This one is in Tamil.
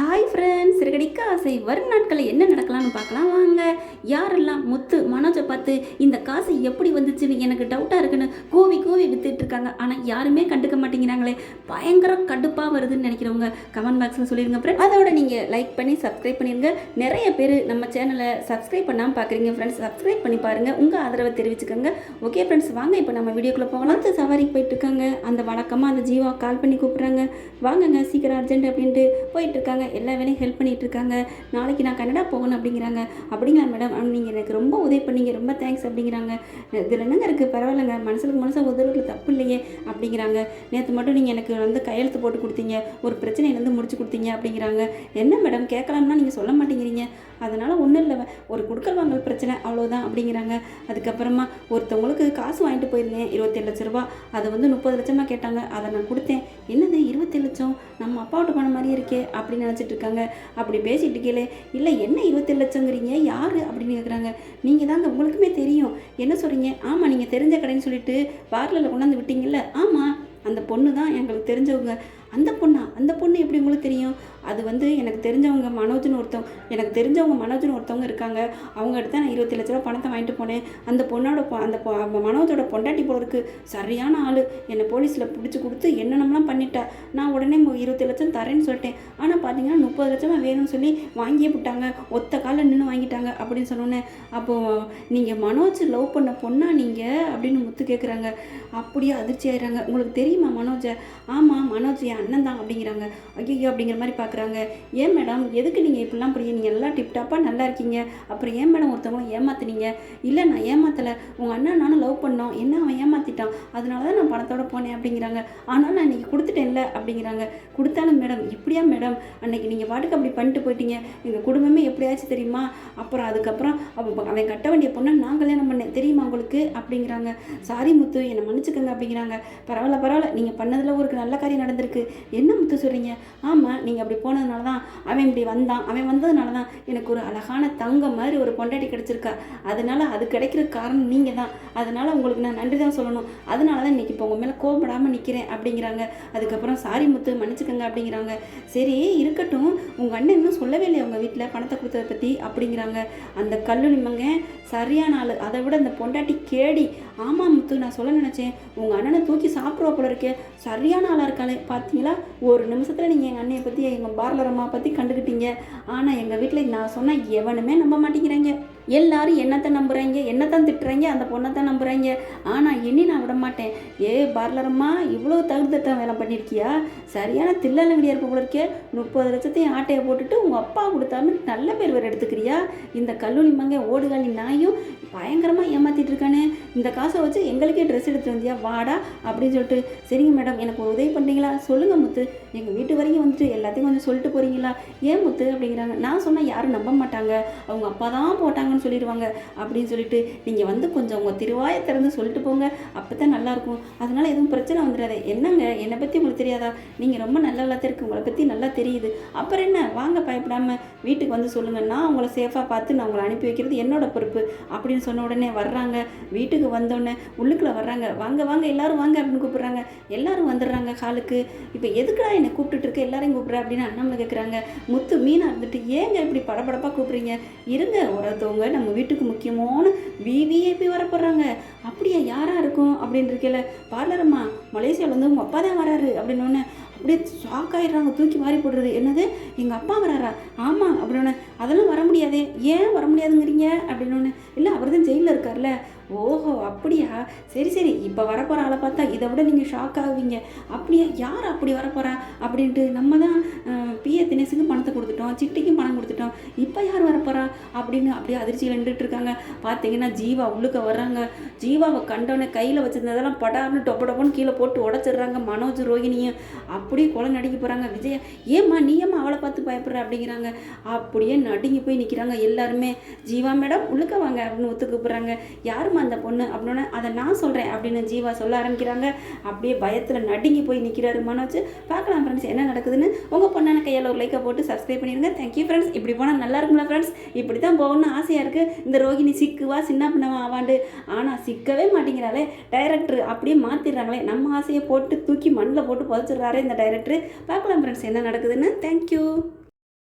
ஹாய் ஃப்ரெண்ட்ஸ் சிறுகடிக்க ஆசை. வரும் நாட்களில் என்ன நடக்கலாம்னு பார்க்கலாம். வாங்க யாரெல்லாம் முத்து மனோஜை பார்த்து இந்த காசு எப்படி வந்துச்சுன்னு எனக்கு டவுட்டாக இருக்குன்னு கோவி கோவி இருக்காங்க. ஆனால் யாருமே கண்டுக்க மாட்டேங்கிறாங்களே. பயங்கர கடுப்பாக வருதுன்னு நினைக்கிறவங்க கமெண்ட் பாக்ஸில் சொல்லிடுங்க ஃப்ரெண்ட் அதோட நீங்கள் லைக் பண்ணி சப்ஸ்கிரைப் பண்ணிடுங்க நிறைய பேர் நம்ம சேனலை சப்ஸ்கிரைப் பண்ணாமல் பார்க்குறீங்க ஃப்ரெண்ட்ஸ் சப்ஸ்கிரைப் பண்ணி பாருங்கள் உங்கள் ஆதரவை தெரிவிச்சுக்கோங்க. ஓகே ஃப்ரெண்ட்ஸ் வாங்க இப்போ நம்ம வீடியோக்குள்ளே போகலாம். அந்த சவாரிக்கு போயிட்டு இருக்காங்க. அந்த வழக்கமாக அந்த ஜீவா கால் பண்ணி கூப்பிட்றாங்க. வாங்கங்க சீக்கிரம் அர்ஜென்ட் அப்படின்ட்டு போயிட்டுருக்காங்க எல்லா வேலையும் ஹெல்ப் பண்ணிட்டு இருக்காங்க. நாளைக்கு நான் கனடா போகணும் அப்படிங்கிறாங்க. அப்படிங்களா மேடம் நீங்கள் எனக்கு ரொம்ப உதவி பண்ணீங்க. ரொம்ப தேங்க்ஸ் அப்படிங்கிறாங்க. இதில் என்னங்க இருக்குது பரவாயில்லைங்க. மனசுக்கு மனசாக உதவுறதுல தப்பு இல்லை. இல்லையே அப்படிங்கிறாங்க. நேற்று மட்டும் நீங்கள் எனக்கு வந்து கையெழுத்து போட்டு கொடுத்தீங்க. ஒரு பிரச்சனையிலேருந்து முடிச்சு கொடுத்தீங்க அப்படிங்கிறாங்க. என்ன மேடம் கேட்கலாம்னா நீங்கள் சொல்ல மாட்டேங்கிறீங்க. அதனால் ஒன்றும் இல்லை. ஒரு கொடுக்கல் வாங்கல் பிரச்சனை அவ்வளோதான் அப்படிங்கிறாங்க. அதுக்கப்புறமா ஒருத்தவங்களுக்கு காசு வாங்கிட்டு போயிருந்தேன். இருபத்தேழு லட்ச ரூபா. அதை வந்து முப்பது லட்சமாக கேட்டாங்க. அதை நான் கொடுத்தேன். என்னது இருபத்தேழு லட்சம்? நம்ம அப்பாவோட பணம் மாதிரியே இருக்கே அப்படின்னு நினச்சிட்டு இருக்காங்க. அப்படி பேசிட்டு கேளு இல்லை என்ன இருபத்தேழு லட்சங்கிறீங்க? யார்? அப்படின்னு கேட்குறாங்க நீங்கள் தாங்க உங்களுக்குமே தெரியும். என்ன சொல்கிறீங்க ஆமாம் நீங்கள் தெரிஞ்ச கடைன்னு சொல்லிட்டு பார்லரில் கொண்டாந்து விட்டு விட்டீங்கல்ல ஆமாம் அந்த பொண்ணு தான் எங்களுக்கு தெரிஞ்சவங்க. அந்த பொண்ணா? அந்த பொண்ணு எப்படி உங்களுக்கு தெரியும்? அது வந்து எனக்கு தெரிஞ்சவங்க மனோஜ்னு ஒருத்தவங்க எனக்கு தெரிஞ்சவங்க மனோஜ்னு ஒருத்தவங்க இருக்காங்க. அவங்க எடுத்து நான் இருபத்தி லட்ச ரூபா பணத்தை வாங்கிட்டு போனேன். அந்த பொண்ணோட பொ- அந்த மனோஜோட பொண்டாட்டி போல இருக்கு. சரியான ஆள். என்னை போலீஸில் பிடிச்சி கொடுத்து என்னென்னலாம் பண்ணிட்டா? நான் உடனே இருபத்தி லட்சம் தரேன்னு சொல்லிட்டேன். ஆனால் பார்த்தீங்கன்னா முப்பது லட்சமாக வேணும்னு சொல்லி வாங்கியே விட்டாங்க. ஒத்த காலில் நின்று வாங்கிட்டாங்க அப்படின்னு சொன்னோன்னே அப்போது நீங்கள் மனோஜ் லவ் பண்ண பொண்ணா நீங்கள் அப்படின்னு முத்து கேட்குறாங்க அப்படியே அதிர்ச்சி ஆயிடுறாங்க. உங்களுக்கு தெரியுமா மனோஜை? ஆமாம் மனோஜ் என் அண்ணன் தான் அப்படிங்கிறாங்க. ஐயோ அப்படிங்கிற மாதிரி பார்க்குறாங்க. ஏன் மேடம் எதுக்கு நீங்கள் இப்படிலாம் புரிய நீங்கள் நல்லா டிப்டாப்பாக நல்லா இருக்கீங்க. அப்புறம் ஏன் மேடம் ஒருத்தவங்களும் ஏமாத்துனீங்க? இல்லை நான் ஏமாத்தலை. உங்கள் அண்ணன் நானும் லவ் பண்ணோம். என்ன அவன் ஏமாத்திட்டான்? அதனால தான் நான் பணத்தோட போனேன் அப்படிங்கிறாங்க. ஆனால் நான் இன்னைக்கு கொடுத்துட்டேன்ல அப்படிங்கிறாங்க. கொடுத்தாலும் மேடம் இப்படியா மேடம்? அன்னைக்கு நீங்கள் பாட்டுக்கு அப்படி பண்ணிட்டு போயிட்டீங்க. எங்கள் குடும்பமே எப்படியாச்சும் தெரியுமா? அப்புறம் அதுக்கப்புறம் அவன் அவன் கட்ட வேண்டிய பொண்ணை நான் கல்யாணம் பண்ணேன். தெரியுமா உங்களுக்கு? அப்படிங்கிறாங்க. சாரி முத்து என்னை மன்னிச்சுக்கோங்க அப்படிங்கிறாங்க. பரவாயில்ல பரவாயில்ல. நீங்கள் பண்ணதில் ஒரு நல்ல காரியம் நடந்திருக்கு. என்ன முத்து சொல்கிறீங்க ஆமாம் நீங்கள் அப்படி போனதுனால தான் அவன் இப்படி வந்தான். அவன் வந்ததுனால தான் எனக்கு ஒரு அழகான தங்கம் மாதிரி ஒரு பொண்டாட்டி கிடச்சிருக்கா. அதனால அது கிடைக்கிற காரணம் நீங்கள் தான் அதனால் உங்களுக்கு நான் நன்றி தான் சொல்லணும். அதனால தான் இன்னைக்கு இப்போ உங்கள் மேலே கோபப்படாமல் நிற்கிறேன் அப்படிங்கிறாங்க. அதுக்கப்புறம் சாரி முத்து மன்னிச்சுக்கோங்க அப்படிங்கிறாங்க. சரி இருக்கட்டும். உங்கள் அண்ணன் இன்னும் சொல்லவே இல்லை உங்கள் வீட்டில் பணத்தை கொடுத்ததை பற்றி அப்படிங்கிறாங்க. அந்த கல்லு நிம்மங்க சரியான ஆள். அதை விட அந்த பொண்டாட்டி கேடி. ஆமாம் முத்து நான் சொல்ல நினச்சேன். உங்கள் அண்ணனை தூக்கி சாப்பிடுவோம் போல இருக்கே. சரியான ஆளாக இருக்காளே. பார்த்தீங்களா ஒரு நிமிஷத்தில் நீங்கள் எங்கள் அண்ணையை பற்றி எங்கள் பார்லர் அம்மா பற்றி கண்டுக்கிட்டீங்க ஆனால் எங்கள் வீட்டில் நான் சொன்னால் எவனுமே நம்ப மாட்டேங்கிறாங்க. எல்லாரும் என்னத்தை நம்புகிறீங்க என்னத்தான் திட்டுறீங்க? அந்த பொண்ணை தான் நம்புகிறீங்க ஆனால் இனி நான் விட மாட்டேன். ஏ பார்லரம்மா இவ்வளோ தகுந்தத்தான் வேலை பண்ணியிருக்கியா சரியான தில்லலங்கடியா இருப்ப போல இருக்கே. முப்பது லட்சத்தையும் ஆட்டையை போட்டுட்டு உங்கள் அப்பா கொடுத்தான்னு நல்ல பேர் வேறு எடுத்துக்கிறியா? இந்த கல்லூரி மங்க ஓடுகாலி நாயும் பயங்கரமாக ஏமாற்றிட்டு இருக்கானே. இந்த காசை வச்சு எங்களுக்கே ட்ரெஸ் எடுத்துகிட்டு வந்தியா? வாடா அப்படின்னு சொல்லிட்டு சரிங்க மேடம் எனக்கு ஒரு உதவி பண்ணுறீங்களா சொல்லுங்கள் முத்து. எங்கள் வீட்டு வரைக்கும் வந்துட்டு எல்லாத்தையும் கொஞ்சம் சொல்லிட்டு போகிறீங்களா ஏன் முத்து? அப்படிங்கிறாங்க. நான் சொன்னால் யாரும் நம்ப மாட்டாங்க. அவங்க அப்பா தான் போட்டாங்கன்னு சொல்லிடுவாங்க. அப்படின்னு சொல்லிட்டு நீங்கள் வந்து கொஞ்சம் உங்கள் திருவாயை திறந்து சொல்லிட்டு போங்க. அப்போ தான் நல்லாயிருக்கும் அதனால் எதுவும் பிரச்சனை வந்துடாது. என்னங்க? என்னை பற்றி உங்களுக்கு தெரியாதா? நீங்கள் ரொம்ப நல்ல இருக்கு உங்களை பற்றி நல்லா தெரியுது. அப்புறம் என்ன? வாங்க பயப்படாமல் வீட்டுக்கு வந்து சொல்லுங்கள் நான் உங்களை சேஃபாக பார்த்து நான் உங்களை அனுப்பி வைக்கிறது என்னோட பொறுப்பு. அப்படின்னு சொன்ன உடனே வர்றாங்க. வீட்டுக்கு வந்தோடனே உள்ளுக்குள்ளே வர்றாங்க. வாங்க வாங்க எல்லாரும் வாங்க அப்படின்னு கூப்பிட்றாங்க. எல்லோரும் வந்துடுறாங்க ஹாலுக்கு. இப்போ எதுக்குடா என்னை கூப்பிட்டுட்டு இருக்க? எல்லாரையும் கூப்பிட்ற அப்படின்னு அண்ணாமலை கேட்குறாங்க முத்து மீனாக இருந்துட்டு ஏங்க இப்படி படபடப்பாக கூப்பிட்றீங்க? இருங்க அவங்க நம்ம வீட்டுக்கு முக்கியமான விவிஐபி வர அப்படியா யாராக இருக்கும் அப்படின்னு இருக்கல பார்லரம்மா மலேசியாவில் வந்து உங்கள் அப்பா தான் வராரு அப்படின்னு ஒன்று அப்படியே ஷாக் ஆயிடுறாங்க தூக்கி மாறி போடுறது. என்னது? எங்கள் அப்பா வராரா? ஆமாம் அப்படின்னு அதெல்லாம் வர முடியாதே ஏன் வர முடியாதுங்கிறீங்க? அப்படின்னு இல்லை அவர் தான் ஜெயிலில் இருக்கார்ல ஓஹோ அப்படியா? சரி சரி இப்போ வரப்போகிற ஆளை பார்த்தா இதை விட நீங்கள் ஷாக் ஆகுவீங்க. அப்படியா? யார் அப்படி வரப்போகிறா அப்படின்ட்டு நம்ம தான் பிஏ தினேசுக்கு பணத்தை கொடுத்துட்டோம் சிட்டிக்கும் பணம் கொடுத்துட்டோம். இப்போ யார் வரப்போகிறா அப்படின்னு அப்படியே அதிர்ச்சியில் நின்றுட்டு இருக்காங்க. பார்த்தீங்கன்னா ஜீவா உள்ளுக்க வர்றாங்க. ஜீவாவை கண்டவனே கையில் வச்சுருந்ததெல்லாம் படார்னு டொப்ப டொப்பன்னு கீழே போட்டு உடச்சிடுறாங்க மனோஜ் ரோகிணியும். அப்படியே கொலை நடிக்க போகிறாங்க விஜயா ஏம்மா நீ ஏம்மா அவளை பார்த்து பயப்படுற? அப்படிங்கிறாங்க. அப்படியே நடுங்கி போய் நிற்கிறாங்க எல்லாருமே. ஜீவா மேடம் உள்ளுக்க வாங்க அப்படின்னு ஒத்து கூப்பிட்றாங்க யாரும்மா அந்த பொண்ணு அப்படின்னு அதை நான் சொல்கிறேன் அப்படின்னு ஜீவா சொல்ல ஆரம்பிக்கிறாங்க. அப்படியே பயத்தில் நடுங்கி போய் நிற்கிறாரு மனோஜ். பார்க்கலாம் ஃப்ரெண்ட்ஸ் என்ன நடக்குதுன்னு. உங்கள் பொண்ணான கையால் ஒரு லைக்கை போட்டு சப்ஸ்கிரைப் பண்ணிடுங்க. தேங்க்யூ ஃப்ரெண்ட்ஸ் இப்படி போனால் நல்லா இருக்கும்ல ஃப்ரெண்ட்ஸ் இப்படி தான் போகணும்னு ஆசையாக இருக்குது இந்த ரோகிணி சிக்குவா சின்ன பின்னவா ஆவாண்டு. ஆனால் சிக்கவே மாட்டேங்கிறாளே. டைரக்டர் அப்படியே மாற்றிடுறாங்களே நம்ம ஆசையை போட்டு தூக்கி மண்ணில் போட்டு புதைச்சிடுறாரு இந்த டைரக்டர் பார்க்கலாம் ஃப்ரெண்ட்ஸ் என்ன நடக்குதுன்னு. தேங்க்யூ